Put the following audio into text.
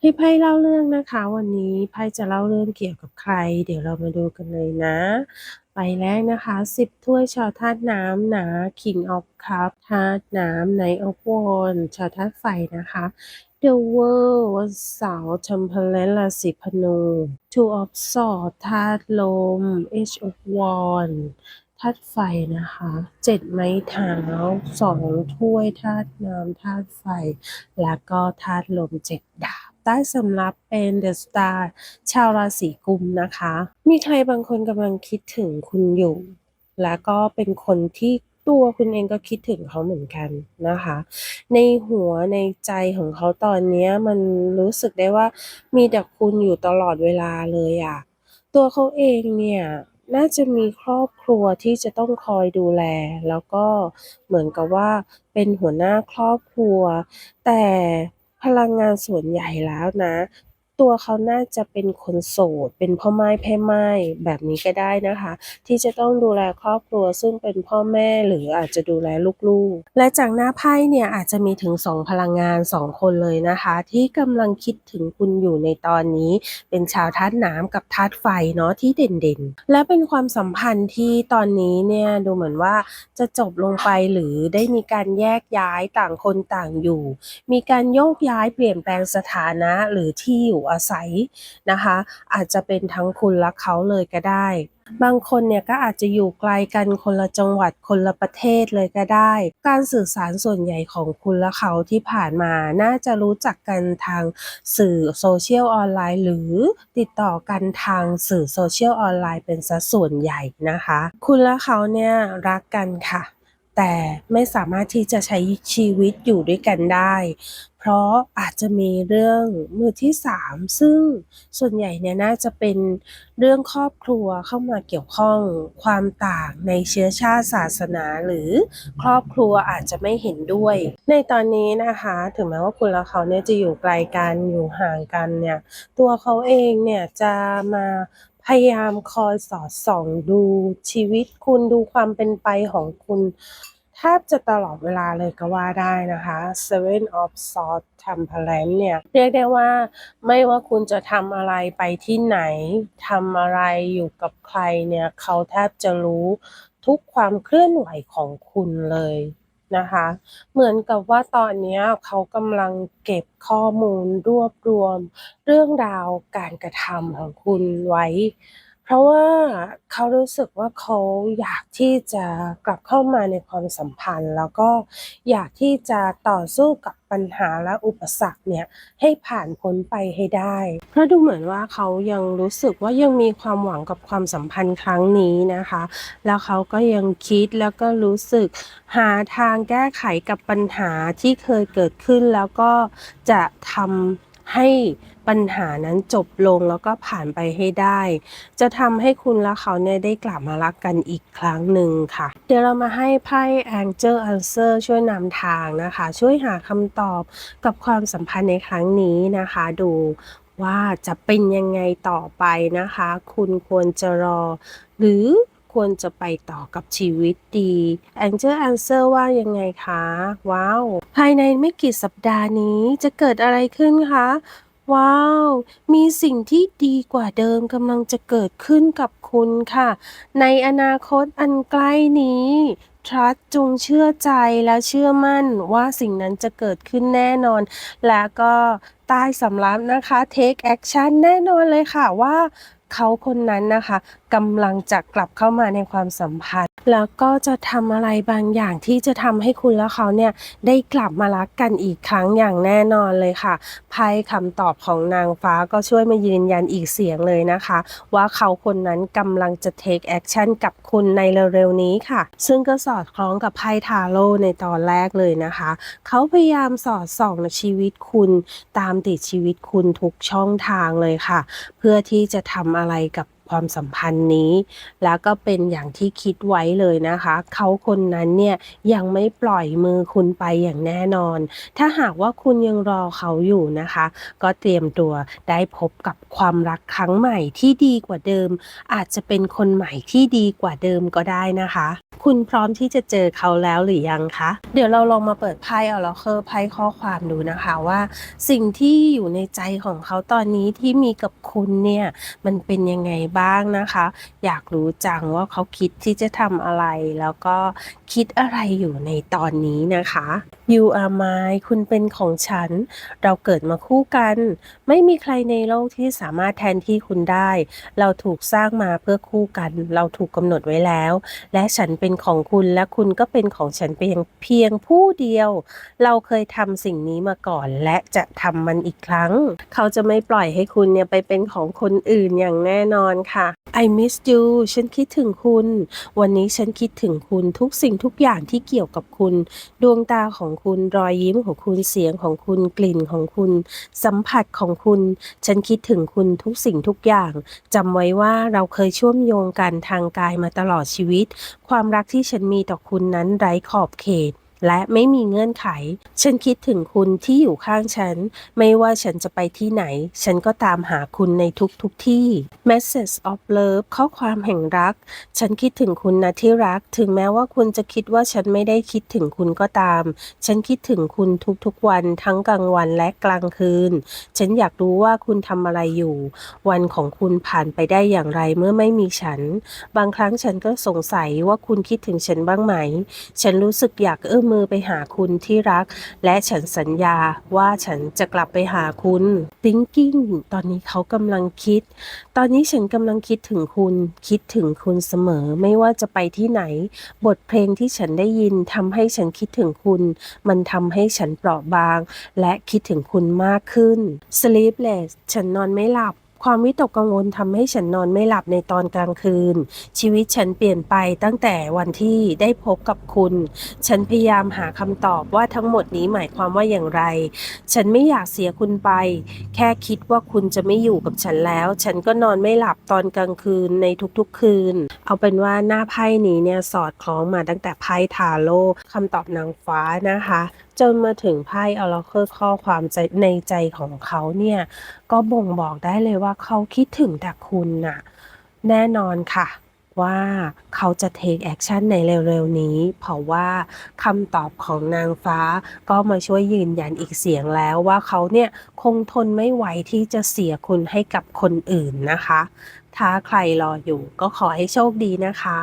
ให้ไพ่เล่าเรื่องนะคะ วันนี้ไพ่จะเล่าเรื่องเกี่ยวกับใคร เดี๋ยวเรามาดูกันเลยนะใบแรกนะคะสิบถ้วยชาวธาตุน้ำนะ King of Cup ธาตุน้ำ Knight of Wands ชาวธาตุไฟนะคะ The World วันเสาร์ Temperance ราศีธนู Two of Swords ธาตุลม Age of Wands ธาตุไฟนะคะเจ็ดไม้เท้าสองถ้วยธาตุน้ำธาตุไฟ แล้วก็ธาตุลมเจ็ดดาบใต้สำรับเป็นเดอะสตาร์ชาวราศีกุมนะคะ มีใครบางคนกำลังคิดถึงคุณอยู่ แล้วก็เป็นคนที่ตัวคุณเองก็คิดถึงเขาเหมือนกันนะคะ ในหัวในใจของเขาตอนนี้มันรู้สึกได้ว่ามีแต่คุณอยู่ตลอดเวลาเลยอะ ตัวเขาเองเนี่ยน่าจะมีครอบครัวที่จะต้องคอยดูแล แล้วก็เหมือนกับว่าเป็นหัวหน้าครอบครัว แต่ พลังงานส่วนใหญ่แล้วนะ ตัวเขาน่าจะเป็นคนโสด เป็นพ่อไม้แพ่ไม้แบบนี้ก็ได้นะคะ ที่จะต้องดูแลครอบครัวซึ่งเป็นพ่อแม่หรืออาจจะดูแลลูกๆ และจากหน้าไพ่เนี่ยอาจจะมีถึง 2 พลังงาน 2 คนเลยนะคะ ที่กำลังคิดถึงคุณอยู่ในตอนนี้ เป็นชาวธาตุน้ำกับธาตุไฟเนาะที่เด่นๆ และเป็นความสัมพันธ์ที่ตอนนี้เนี่ยดูเหมือนว่าจะจบลงไปหรือได้มีการแยกย้ายต่างคนต่างอยู่ มีการโยกย้ายเปลี่ยนแปลงสถานะหรือที่อยู่อาศัยนะคะ อาจจะเป็นทั้งคุณและเขาเลยก็ได้ บางคนเนี่ยก็อาจจะอยู่ไกลกันคนละจังหวัดคนละประเทศเลยก็ได้ การสื่อสารส่วนใหญ่ของคุณและเขาที่ผ่านมาน่าจะรู้จักกันทางสื่อโซเชียลออนไลน์ หรือติดต่อกันทางสื่อโซเชียลออนไลน์เป็นสัดส่วนใหญ่นะคะ คุณและเขาเนี่ยรักกันค่ะแต่ไม่สามารถที่จะใช้ชีวิตอยู่ด้วยกันได้ ราะอาจจะมีเรื่องมือที่สามซึ่งส่วนใหญ่เนี่ยน่าจะเป็นเรื่องครอบครัวเข้ามาเกี่ยวข้องความต่างในเชื้อชาติศาสนาหรือครอบครัวอาจจะไม่เห็นด้วย ในตอนนี้นะคะ ถึงแม้ว่าคุณและเขาเนี่ยจะอยู่ไกลกันอยู่ห่างกันเนี่ยตัวเขาเองเนี่ยจะมาพยายามคอยสอดส่องดูชีวิตคุณดูความเป็นไปของคุณ แทบจะตลอดเวลาเลยก็ว่าได้นะคะ Seven of Swords Temperance เนี่ย เรียกได้ว่าไม่ว่าคุณจะทำอะไรไปที่ไหนทำอะไรอยู่กับใครเนี่ย เขาแทบจะรู้ทุกความเคลื่อนไหวของคุณเลยนะคะ เหมือนกับว่าตอนนี้เขากำลังเก็บข้อมูลรวบรวม เรื่องราวการกระทำของคุณไว้ เพราะว่าเขารู้สึกว่าเขาอยากที่จะกลับเข้ามาในความสัมพันธ์ แล้วก็อยากที่จะต่อสู้กับปัญหาและอุปสรรคเนี่ยให้ผ่านพ้นไปให้ได้ เพราะดูเหมือนว่าเขายังรู้สึกว่ายังมีความหวังกับความสัมพันธ์ครั้งนี้นะคะ แล้วเขาก็ยังคิดแล้วก็รู้สึกหาทางแก้ไขกับปัญหาที่เคยเกิดขึ้น แล้วก็จะทำ ให้ปัญหานั้นจบลงแล้วก็ผ่านไปให้ได้ จะทำให้คุณและเขาเนี่ยได้กลับมารักกันอีกครั้งหนึ่งค่ะ เดี๋ยวเรามาให้ไพ่ Angel Answer ช่วยนำทางนะคะ ช่วยหาคำตอบกับความสัมพันธ์ในครั้งนี้นะคะ ดูว่าจะเป็นยังไงต่อไปนะคะ คุณควรจะรอ หรือ ควรจะไปต่อกับชีวิตดี Angel Answer ว่ายังไงคะ ว้าว ภายในไม่กี่สัปดาห์นี้จะเกิดอะไรขึ้นคะว้าว มีสิ่งที่ดีกว่าเดิมกำลังจะเกิดขึ้นกับคุณค่ะ ในอนาคตอันใกล้นี้ trust จงเชื่อใจและเชื่อมั่นว่าสิ่งนั้นจะเกิดขึ้นแน่นอน และก็ใต้สำรับนะคะ take action แน่นอนเลยค่ะว่า เขาคนนั้นนะคะกำลังจะกลับเข้ามาในความสัมพันธ์ แล้วก็จะทำอะไรบางอย่างที่จะทำให้คุณและเขาเนี่ยได้กลับมารักกันอีกครั้งอย่างแน่นอนเลยค่ะไพ่คำตอบของนางฟ้าก็ช่วยมายืนยันอีกเสียงเลยนะคะ ว่าเขาคนนั้นกำลังจะ take action กับคุณในเร็วๆนี้ค่ะ ซึ่งก็สอดคล้องกับไพ่ทาโร่ในตอนแรกเลยนะคะ เขาพยายามสอดส่องในชีวิตคุณ ตามติดชีวิตคุณทุกช่องทางเลยค่ะ เพื่อที่จะทำอะไรกับความสัมพันธ์นี้ แล้วก็เป็นอย่างที่คิดไว้เลยนะคะ เขาคนนั้นเนี่ยยังไม่ปล่อยมือคุณไปอย่างแน่นอน ถ้าหากว่าคุณยังรอเขาอยู่นะคะ ก็เตรียมตัวได้พบกับความรักครั้งใหม่ที่ดีกว่าเดิม อาจจะเป็นคนใหม่ที่ดีกว่าเดิมก็ได้นะคะ คุณคุณพร้อมที่จะเจอเขาแล้วหรือยังคะ เดี๋ยวเราลองมาเปิดไพ่เอาแล้วเคอร์ไพ่ข้อความดูนะคะว่า สิ่งที่อยู่ในใจของเขาตอนนี้ที่มีกับคุณเนี่ยมันเป็นยังไงบ้างนะคะ อยากรู้จังว่าเขาคิดที่จะทำอะไร แล้วก็คิดอะไรอยู่ในตอนนี้นะคะ You are mine คุณเป็นของฉัน เราเกิดมาคู่กัน ไม่มีใครในโลกที่สามารถแทนที่คุณได้ เราถูกสร้างมาเพื่อคู่กัน เราถูกกำหนดไว้แล้ว และฉันเป็นของคุณและคุณก็เป็นของฉันเพียงเพียงผู้เดียว เราเคยทำสิ่งนี้มาก่อน และจะทำมันอีกครั้ง เขาจะไม่ปล่อยให้คุณเนี่ยไปเป็นของคนอื่นอย่างแน่นอนค่ะ I miss you ฉันคิดถึงคุณ วันนี้ฉันคิดถึงคุณทุกสิ่งทุกอย่างที่เกี่ยวกับคุณ ดวงตาของคุณรอยยิ้มของคุณเสียงของคุณกลิ่นของคุณ สัมผัสของคุณ ฉันคิดถึงคุณทุกสิ่งทุกอย่างจำไว้ว่าเราเคยเชื่อมโยงกันทางกายมาตลอดชีวิต ความรักที่ฉันมีต่อคุณนั้นไร้ขอบเขต และไม่มีเงื่อนไข ฉันคิดถึงคุณที่อยู่ข้างฉัน ไม่ว่าฉันจะไปที่ไหน ฉันก็ตามหาคุณในทุกๆทที่ Message of Love ข้อความแห่งรัก ฉันคิดถึงคุณนะที่รัก ถึงแม้ว่าคุณจะคิดว่าฉันไม่ได้คิดถึงคุณก็ตาม ฉันคิดถึงคุณทุกๆวัน ทั้งกลางวันและกลางคืน ฉันอยากรู้ว่าคุณทำอะไรอยู่ วันของคุณผ่านไปได้อย่างไรเมื่อไม่มีฉัน บางครั้งฉันก็สงสัยว่าคุณคิดถึงฉันบ้างไหม ฉันรู้สึกอยากเอื้อมมือไปหาคุณที่รัก และฉันสัญญาว่าฉันจะกลับไปหาคุณ thinking ตอนนี้เขากำลังคิด ตอนนี้ฉันกำลังคิดถึงคุณ คิดถึงคุณเสมอไม่ว่าจะไปที่ไหน บทเพลงที่ฉันได้ยินทำให้ฉันคิดถึงคุณ มันทำให้ฉันเปราะบาง และคิดถึงคุณมากขึ้น sleepless ฉันนอนไม่หลับ ความวิตกกังวลทำให้ฉันนอนไม่หลับในตอนกลางคืน ชีวิตฉันเปลี่ยนไปตั้งแต่วันที่ได้พบกับคุณ ฉันพยายามหาคำตอบว่าทั้งหมดนี้หมายความว่าอย่างไร ฉันไม่อยากเสียคุณไป แค่คิดว่าคุณจะไม่อยู่กับฉันแล้ว ฉันก็นอนไม่หลับตอนกลางคืนในทุกๆคืน เอาเป็นว่าหน้าไพ่นี้เนี่ยสอดคล้องมาตั้งแต่ไพ่ทาโร่คำตอบนางฟ้านะคะ จนมาถึงไพ่ออราเคิลข้อความใจในใจของเขาเนี่ย ก็บ่งบอกได้เลยว่าเขาคิดถึงแต่คุณน่ะ แน่นอนค่ะว่าเขาจะ take action ในเร็วๆนี้ เพราะว่าคำตอบของนางฟ้าก็มาช่วยยืนยันอีกเสียงแล้วว่าเขาเนี่ยคงทนไม่ไหวที่จะเสียคุณให้กับคนอื่นนะคะ ถ้าใครรออยู่ก็ขอให้โชคดีนะคะ